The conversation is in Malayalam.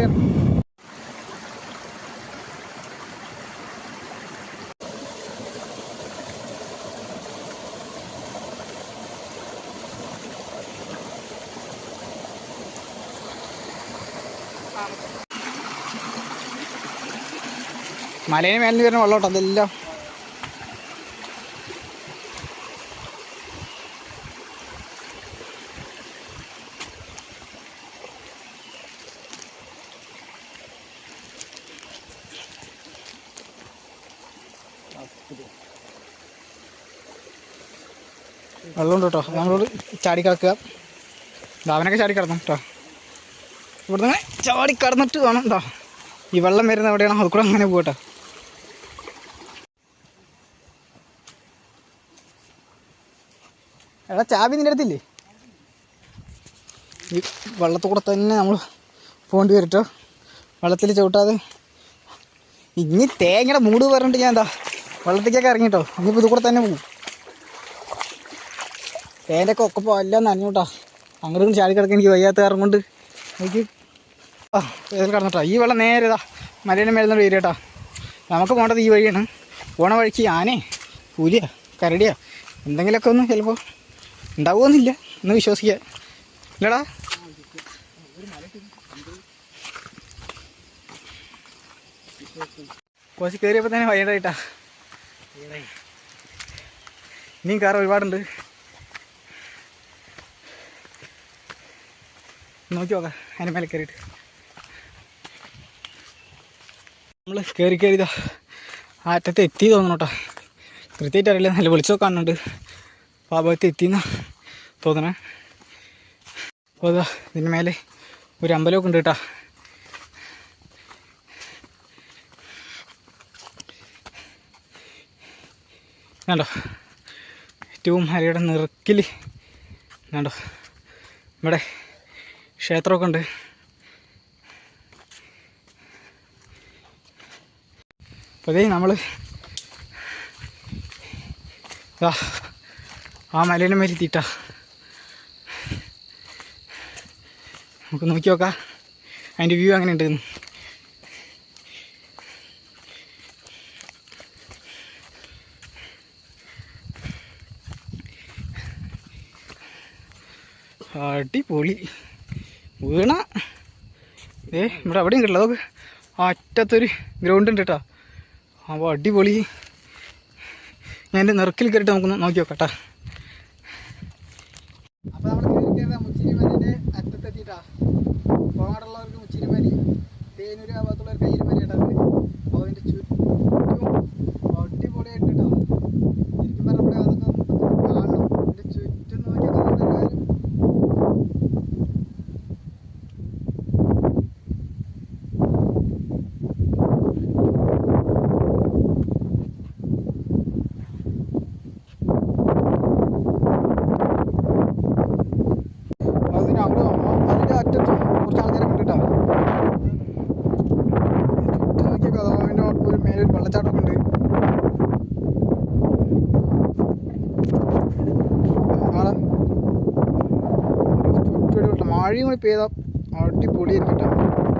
clear. മലയിൽ മേലിൽ വരുന്ന വെള്ളോട്ടോ അതെല്ലാം വെള്ളമുണ്ട് കേട്ടോ. നമ്മളോട് ചാടി കിടക്കുക. ദാവനൊക്കെ ചാടി കിടന്നു കേട്ടോ. ഇവിടെ നിന്ന് ചാടി കിടന്നിട്ട് വേണം എന്താ ഈ വെള്ളം വരുന്ന എവിടെയാണോ അത് കൂടെ അങ്ങനെ പോകട്ടെ എടാ ചാവി നിന്റെ അടുത്തില്ലേ? ഈ വെള്ളത്തിൽ കൂടെ തന്നെ നമ്മൾ പോകേണ്ടി വരട്ടോ വെള്ളത്തിൽ ചവിട്ടാതെ. ഇനി തേങ്ങയുടെ മൂട് പറഞ്ഞിട്ട് ഞാൻ എന്താ വെള്ളത്തേക്കൊക്കെ ഇറങ്ങിട്ടോ ഇനിയിപ്പോൾ ഇത് കൂടെ തന്നെ പോകും. തേന്റെ ഒക്കെ ഒക്കെ എല്ലാം നനഞ്ഞൂട്ടാ അങ്ങോട്ടും ചാടി കിടക്കാൻ എനിക്ക് വയ്യാത്ത കാരണം കൊണ്ട് എനിക്ക് ആ ഏതിൽ കിടന്നിട്ടാ. ഈ വെള്ളം നേരെ ഇതാ മലയുടെ മേലെ നിന്ന് വരികട്ടാ നമുക്ക് പോകേണ്ടത് ഈ വഴിയാണ്. പോണ വഴിക്ക് ആനേ പുലിയാ കരടിയാ എന്തെങ്കിലുമൊക്കെ ഒന്ന് ചിലപ്പോൾ ഉണ്ടാവുമെന്നില്ല. ഒന്ന് വിശ്വസിക്കുക. ഇല്ലടാ. കോശി കയറിയപ്പോൾ തന്നെ വൈകിട്ടായിട്ടാ ഇനിയും കയറാൻ ഒരുപാടുണ്ട്. നോക്കി നോക്കാം അതിന്റെ മേലെ കയറിയിട്ട്. നമ്മൾ കയറി കയറിയതാ ആ അറ്റത്ത് എത്തി തോന്നണം കേട്ടോ കൃത്യമായിട്ട് അറിയില്ല നല്ല വിളിച്ചോ കാണുന്നുണ്ട്. പാപത്ത് എത്തിയെന്നാ തോന്നണേ. അപ്പോൾ അതാ ഇതിന്റെ മേലെ ഒരു അമ്പലമൊക്കെ ഉണ്ട് കേട്ടോ കണ്ടോ? ഏറ്റവും മലയുടെ നിറക്കിൽ കണ്ടോ? ഇവിടെ ക്ഷേത്രമൊക്കെ ഉണ്ട്. അപ്പോൾ ഇതേ നമ്മൾ ആ മലേനെ മേലെ തീട്ട നമുക്ക് നോക്കി നോക്കാം. അതിന്റെ വ്യൂ അങ്ങനെ ഉണ്ട് അടിപൊളി. വീണ. ഏ ഇവിടെ അവിടെ കിട്ടില്ല അതൊക്കെ അറ്റത്തൊരു ഗ്രൗണ്ട് ഉണ്ട് കേട്ടോ. അപ്പോൾ അടിപൊളി. ഞാൻ എന്റെ നിറക്കിൽ കയറിയിട്ട് നമുക്കൊന്ന് നോക്കി നോക്കാം കേട്ടോ. അപ്പോൾ നമ്മൾ മുച്ചിരിമലിന്റെ അറ്റത്തെത്തിയിട്ടാ? കോങ്ങാടുള്ളവർക്ക് മുച്ചിരിമലി തേനൂര് ആ ഭാഗത്തുള്ളവർക്ക് കയ്യിരുമലി കേട്ടോ അപ്പോൾ അതിന്റെ ചുറ്റും അടിപൊളിയായിട്ട് കേട്ടോ ശരിക്കും പറഞ്ഞാൽ ഇവിടെ അതൊക്കെ നമുക്ക് കാണണം അതിന്റെ ചുറ്റും നോക്കിയാൽ എല്ലാവരും അതിന് അവിടെ അതിന്റെ അറ്റത്ത് കുറച്ച് ആൾക്കാരൊക്കെ ഉണ്ട് കേട്ടോ ചുറ്റും നോക്കിയൊക്കെ അതോ അതിന്റെ ഒരു മേലെ ഒരു വെള്ളച്ചാട്ടമൊക്കെ ഉണ്ട്. നാളെ മഴയും കൂടി പെയ്താൽ അടിപൊളിയായിരിക്കും കേട്ടോ.